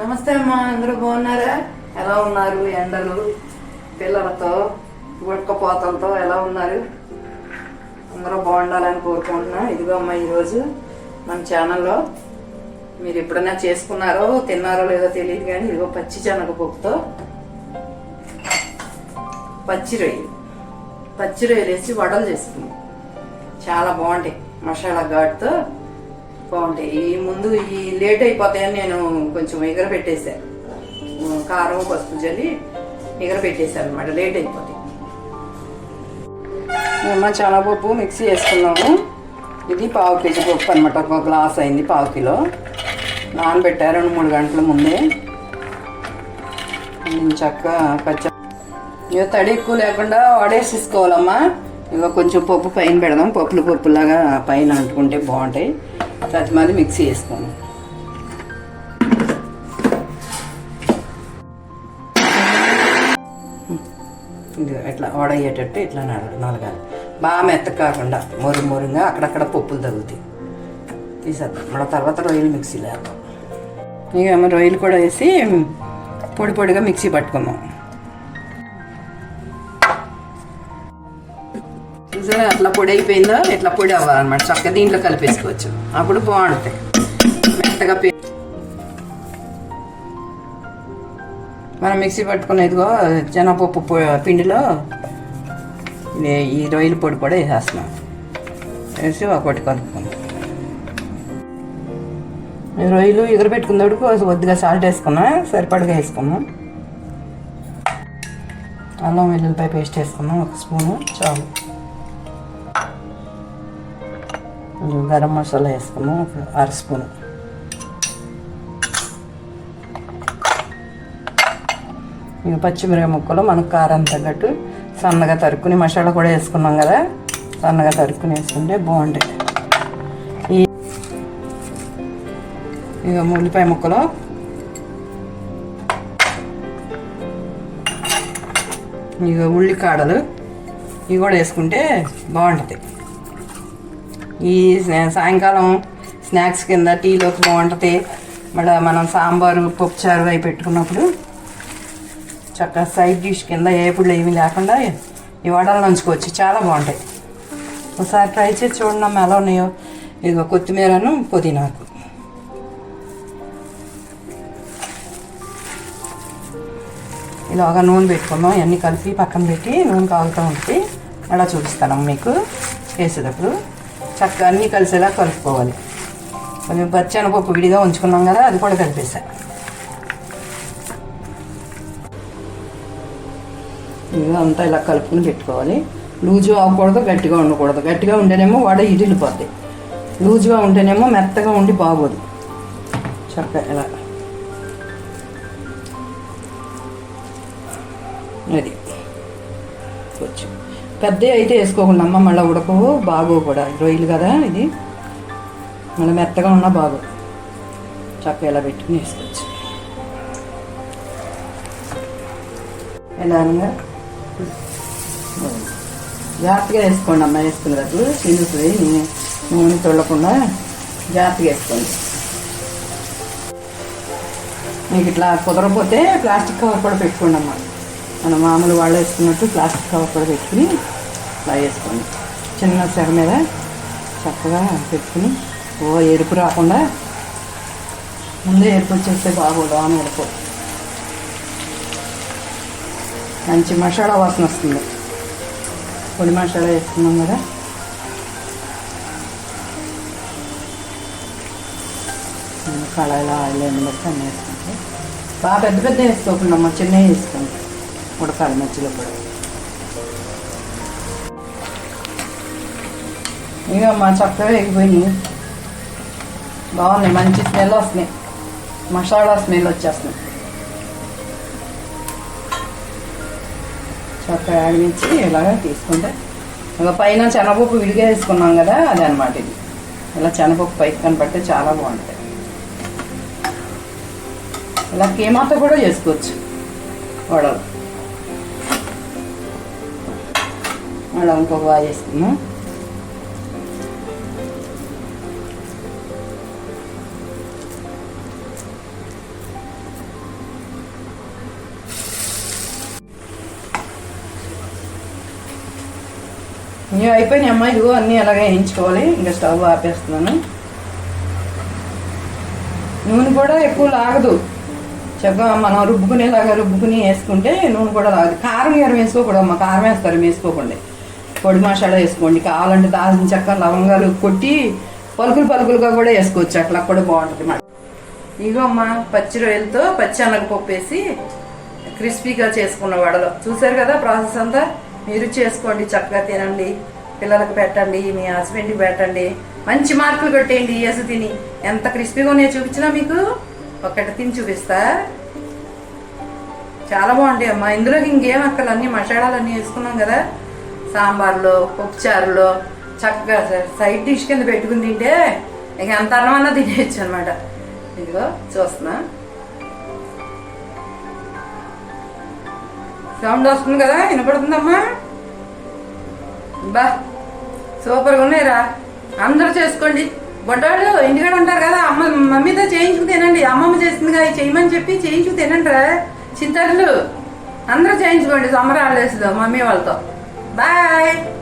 నమస్తే అమ్మా అందరూ బాగున్నారా? ఎలా ఉన్నారు ఎండలు? పిల్లలతో ఉడకపోతలతో ఎలా ఉన్నారు? అందరూ బాగుండాలని కోరుకుంటున్నా ఇదిగో అమ్మా ఈరోజు మన ఛానల్లో మీరు ఎప్పుడైనా చేసుకున్నారో తిన్నారో లేదో తెలియదు కానీ ఇదిగో పచ్చి శనగపప్పుతో పచ్చి రొయ్యలు పచ్చి రొయ్యలు వేసి వడలు చేసుకున్నాం. చాలా బాగుంటాయి. మసాలా ఘాటుతో బాగుంటాయి ఈ ముందు ఈ లేట్ అయిపోతాయని నేను కొంచెం ఎగర పెట్టేశాను కారం పసుపు జల్లి ఎగర పెట్టేశాను అనమాట లేట్ అయిపోతాయి. మేము శనగపప్పు మిక్సీ వేసుకున్నాము. ఇది పావు కేజీ పప్పు అనమాట ఒక గ్లాస్ అయింది పావు కిలో. నానబెట్టారు రెండు మూడు గంటల ముందే. చక్క పచ్చ ఇక తడి ఎక్కువ లేకుండా వాడేసేసుకోవాలమ్మా. ఇక కొంచెం పప్పు పైన పెడదాం. పప్పులు పప్పులాగా పైన అంటుకుంటే బాగుంటాయి. ప్రతి మళ్ళీ మిక్సీ వేసుకోండి ఇది ఇట్లా వడయ్యేటట్టు ఇట్లా నడ నలగాలి. బాగా మెత్త కాకుండా మొరు మొరుగా అక్కడక్కడ పప్పులు తగ్గుతాయి తీసేద్దాం. మన తర్వాత రొయ్యలు మిక్సీలో వేద్దాం. ఇక రొయ్యలు కూడా వేసి పొడి పొడిగా మిక్సీ పట్టుకుందాం. చూసారా అట్లా పొడి అయిపోయిందో? ఇట్లా పొడి అవ్వాలన్నమాట. చక్క దీంట్లో కలిపేసుకోవచ్చు. అప్పుడు బాగుంటాయి. మెత్తగా మనం మిక్సీ పట్టుకున్న ఇదిగో శనగపప్పు పిండిలో ఈ రొయ్యల పొడి కూడా వేసేస్తున్నాం. వేసి ఒకటి కలుపుకుందాం. రొయ్యలు ఎగరబెట్టుకున్నప్పుడు కొద్దిగా సాల్ట్ వేసుకున్నాం సరిపడగా వేసుకున్నాం అల్లం వెల్లుల్లిపాయ పేస్ట్ వేసుకున్నాం ఒక స్పూను చాలు. కొంచెం గరం మసాలా వేసుకున్నాం ఒక అర స్పూన్. ఇక పచ్చిమిరపకాయ ముక్కలు మనకు కారం తగ్గట్టు సన్నగా తరుక్కుని మసాలా కూడా వేసుకున్నాం కదా సన్నగా తరుక్కుని వేసుకుంటే బాగుంటుంది ఈ ఇక ఉల్లిపాయ ముక్కలు. ఇక ఉల్లి కాడలు ఇవి కూడా వేసుకుంటే బాగుంటుంది. ఈ సాయంకాలం స్నాక్స్ కింద టీలోకి బాగుంటుంది. మళ్ళీ మనం సాంబారు పప్పుచారు అవి పెట్టుకున్నప్పుడు చక్కగా సైడ్ డిష్ కింద ఏపుళ్ళు ఏమీ లేకుండా ఈ వడలు నంచుకోవచ్చు. చాలా బాగుంటాయి. ఒకసారి ట్రై చేసి చూడండి అమ్మ ఎలా ఉన్నాయో. ఇదిగో కొత్తిమీరను పుదీనాకు. ఇలాగా నూనె పెట్టుకున్నాం. ఇవన్నీ కలిపి పక్కన పెట్టి నూనె కాగుతూ ఉంటుంది. అలా చూపిస్తాను మీకు. వేసేటప్పుడు చక్కగా అన్నీ కలిసేలా కలుపుకోవాలి. కొంచెం పచ్చనపప్పు విడిగా ఉంచుకున్నాం కదా అది కూడా కలిపేసా. ఇదిగో అంతా ఇలా కలుపుకుని పెట్టుకోవాలి. లూజుగా అవ్వకూడదు గట్టిగా ఉండకూడదు. గట్టిగా ఉంటేనేమో వడ ఇడిలిపోద్ది లూజుగా ఉంటేనేమో మెత్తగా ఉండి బాగోదు. చక్కగా ఇలా. అది కొంచెం పెద్ద అయితే వేసుకోకుండా అమ్మ మళ్ళీ ఉడకవు బాగు కూడా. రొయ్యలు కదా ఇది. మళ్ళీ మెత్తగా ఉన్నా బాగు. చక్క ఇలా పెట్టుకుని వేసుకోవచ్చు. ఎలాగా జాగ్రత్తగా వేసుకోండి అమ్మ వేసుకునేటప్పుడు. తిరుగుతుంది నూనె నూనె తొల్లకుండా జాగ్రత్తగా వేసుకోండి. మీకు ఇట్లా కుదరకపోతే ప్లాస్టిక్ కవర్ కూడా పెట్టుకోండి అమ్మ. మన మామూలు వాళ్ళు వేసుకున్నట్టు ప్లాస్టిక్ కవర్ కూడా పెట్టుకుని ఫ్రై వేసుకోండి చిన్న సెగ మీద చక్కగా పెట్టుకుని ఓ ఎరుపు రాకుండా ముందే ఎరుపు వచ్చేస్తే బాగోదు ఆమె ఎరుపు. మంచి మసాలా వాసన వస్తుంది. పొడి మసాలా వేసుకున్నాం కదా. కళాయిలో ఆయిల్ ఏమి బట్టి అన్నీ వేసుకుంటే. బాగా పెద్ద పెద్ద వేసుకోకుండా అమ్మ చిన్నవి వేసుకోండి. ఉడకాలి మధ్యలో కూడా ఇక మా చక్కగా ఎగిపోయినాయి బాగున్నాయి మంచి స్మెల్ వస్తున్నాయి. మసాలా స్మెల్ వచ్చేస్తున్నాయి చక్కగా ఆడించి ఇలాగ తీసుకుంటే ఇంకా పైన శనగపప్పు విడిగా వేసుకున్నాం కదా అది అనమాట ఇది. ఇలా శనగపప్పు పైకి కనపడితే చాలా బాగుంటుంది ఇలా కేమాతో కూడా చేసుకోవచ్చు. వడలు. మళ్ళీ ఇంకొక బాగా చేసుకున్నాం ఇవి అయిపోయినాయి అమ్మాయి ఇదిగో అన్నీ అలాగే వేయించుకోవాలి. ఇంకా స్టవ్ ఆపేస్తున్నాను. నూనె కూడా ఎక్కువ లాగదు. చక్కగా మనం రుబ్బుకునేలాగా రుబ్బుకుని వేసుకుంటే నూనె కూడా లాగదు. కారం గారు వేసుకోకూడదు అమ్మ కారం వేస్తారు వేసుకోకుండా. పొడి మసాలా వేసుకోండి. కావాలంటే దాల్చిన చెక్క లవంగాలు కొట్టి పలుకులు పలుకులుగా కూడా వేసుకోవచ్చు. అట్లా కూడా బాగుంటుంది మాట ఇగో అమ్మ పచ్చి రొయ్యలతో పచ్చి అనగపప్పు వేసి క్రిస్పీగా చేసుకున్న వడలు. చూసారు కదా ప్రాసెస్ అంతా? మీరు చేసుకోండి చక్కగా తినండి. పిల్లలకు పెట్టండి మీ హస్బెండ్కి పెట్టండి. మంచి మార్కులు కొట్టేయండి వేసి తిని. ఎంత క్రిస్పీగా ఉన్నాయో చూపించినా మీకు? ఒక్కటి తిని చూపిస్తా. చాలా బాగుంటాయి అమ్మా. ఇందులోకి ఇంకేం అక్కలు అన్ని మసాలాలన్నీ వేసుకున్నాం కదా. సాంబార్లో పప్పుచారులో చక్కగా సైడ్ డిష్ కింద పెట్టుకుని తింటే ఇక ఎంత అన్నమన్నా తినేయచ్చు అనమాట ఇదిగో చూస్తున్నా. సౌండ్ వస్తుంది కదా వినపడుతుందమ్మా? బా సూపర్గా ఉన్నాయిరా. అందరూ చేసుకోండి. బొడ్డాడు ఇంటికాడ ఉంటారు కదా అమ్మ మమ్మీతో చేయించుకు తినండి. అమ్మమ్మ చేసింది కదా చేయమని చెప్పి చేయించుకు తినండి రా చింతలు. అందరూ చేయించుకోండి సమ్మర్ హాలిడేస్లో మమ్మీ వాళ్ళతో. Bye!